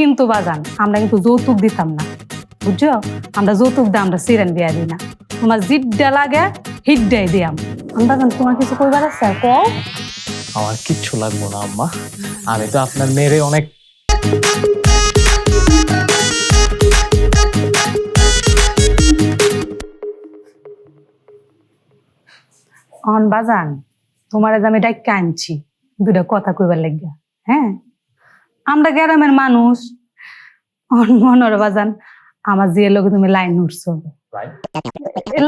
কিন্তু বাজান আমরা কিন্তু যৌতুক দিতাম না। বুঝছ? আমরা যৌতুক দিয়ে আমরা সিরেন বিয়া দিই না। তোমার জিড্ডা লাগে হিড্ডাই দিয়াম। বাজান তোমার কিছু কইবার আছে? কও। আমার কিচ্ছু লাগবো না আম্মা। আমি তো আপনার মেয়েরে অনেক অন বাজান তোমার আমি ডাক্কা আনছি দুটা কথা কইবার লাগিয়া হ্যাঁ? আমরা গ্রামের মানুষ। মনোর বাজান আমার যে লোকে তুমি লাইন উঠছো।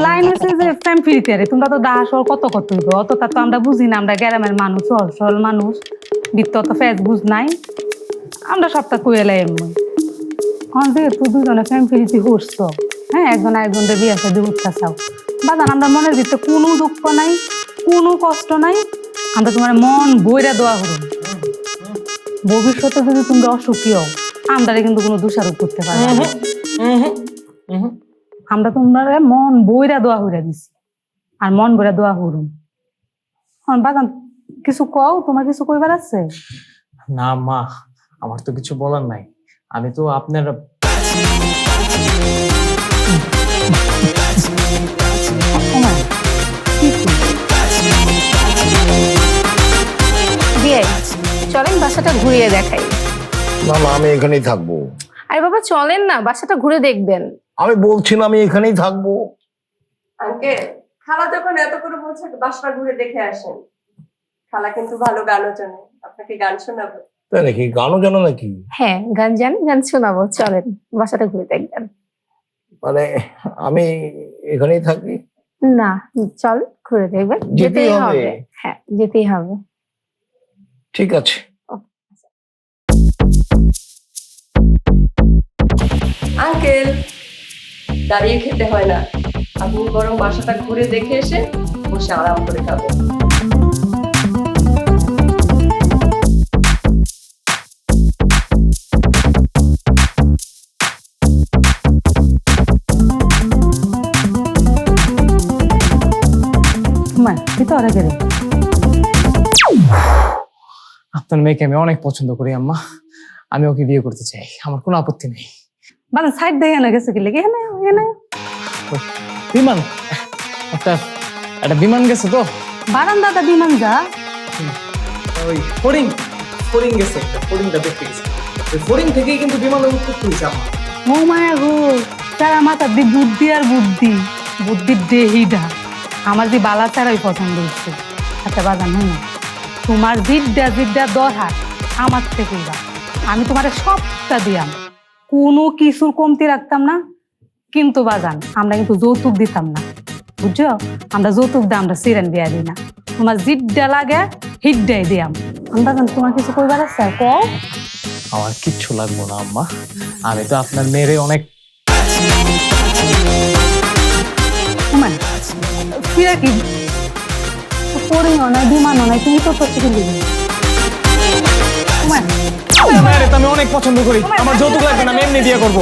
লাইন? হচ্ছে যে প্রেম ফিরিতে তোমরা তো দাস হল কত কত হইব? অত তো আমরা বুঝি না আমরা গ্রামের মানুষ সহল সরল মানুষ। বৃত্ত অত ফেস বুঝ নাই। আমরা সবটা কই এলাই এমনি। অন যেহেতু দুজনে প্রেম ফিরিতে হরছ হ্যাঁ একজন একজনের বিয়ে সাথে উঠতে চাও। বাজান আমরা মনের ভিতরে কোনো দুঃখ নাই কোনো কষ্ট নাই। আমরা তোমার মন বইরা দেওয়া হরুন ভবিষ্যতে যদি তোমরা অসুখী হও আমরা কিন্তু কোনো দোষারোপ করতে পারব না। আমরা তোমরা মন বইরা দোয়া হইরা দিছি আর মন বইরা দোয়া এখন বাগান কিছু কও তোমার কিছু কইবার আছে? না মা আমার তো কিছু বলার নাই। আমি তো আপনার বাসাটা ঘুরিয়ে দেখাই। না না আমি এখানেই থাকব। আরে বাবা চলেন না বাসাটা ঘুরে দেখবেন। আমি বলছি না আমি এখানেই থাকব। আঙ্কেল খালা যখন এত করে বলছে বাসটা ঘুরে দেখে আসেন। খালা কিন্তু ভালো গানও জানে আপনাকে গান শোনাবো। তাই নাকি গানও জানো নাকি? হ্যাঁ গান জানি গান শোনাবো চলেন বাসাটা ঘুরে দেখবেন। মানে আমি এখানেই থাকি? না চল ঘুরে দেখবেন যেতেই? হবে। হ্যাঁ যেতেই হবে। ঠিক আছে। দাঁড়িয়ে খেতে হয় না। আপনি বরং বাসাটা ঘুরে দেখে এসে বসে আরাম করে খাবেন আপনার মেয়েকে আমি অনেক পছন্দ করি আম্মা। আমি ওকে বিয়ে করতে চাই। আমার কোনো আপত্তি নেই। বাগান সাইড দিয়ে এনে গেছে কি লেগে? এনে এনে। বিমান? একটা একটা বিমান গেছে তো? বারান্দাটা বিমান যা। ওই ফড়িং ফড়িং গেছে একটা ফড়িংটা দেখতে গেছে। ওই ফড়িং থেকেই কিন্তু বিমানের উৎপত্তি হয়েছে আমার। ও মায়া গো তারা মাথার দি বুদ্ধি আর বুদ্ধি বুদ্ধির দেহিটা। আমার যে বালা চারাই পছন্দ হচ্ছে আচ্ছা বাজান হই না তোমার জিদ্দা জিদ্দা দরহার আমার থেকে আমি তোমার সবটা দিয়াম। কোনো কিছুর কমতি রাখতাম না কিন্তু বাজান আমরা কিন্তু যৌতুক দিতাম না। বুঝছ? আমরা যৌতুক দিয়ে আমরা সিরেন বিয়া দিই না। তোমার জিদ্দা লাগে হিড্ডাই দিয়াম। বাজান তোমার কিছু কইবার আছে? কও। আমার কিচ্ছু লাগবো না আম্মা। আমি তো আপনার মেয়েরে অনেক ওমান ফিরা কি? পড়িও না বিমানও নাই তুমি তো আমি অনেক পছন্দ করি। আমার যৌতুক লাগবে না আমি এমনি বিয়ে করব।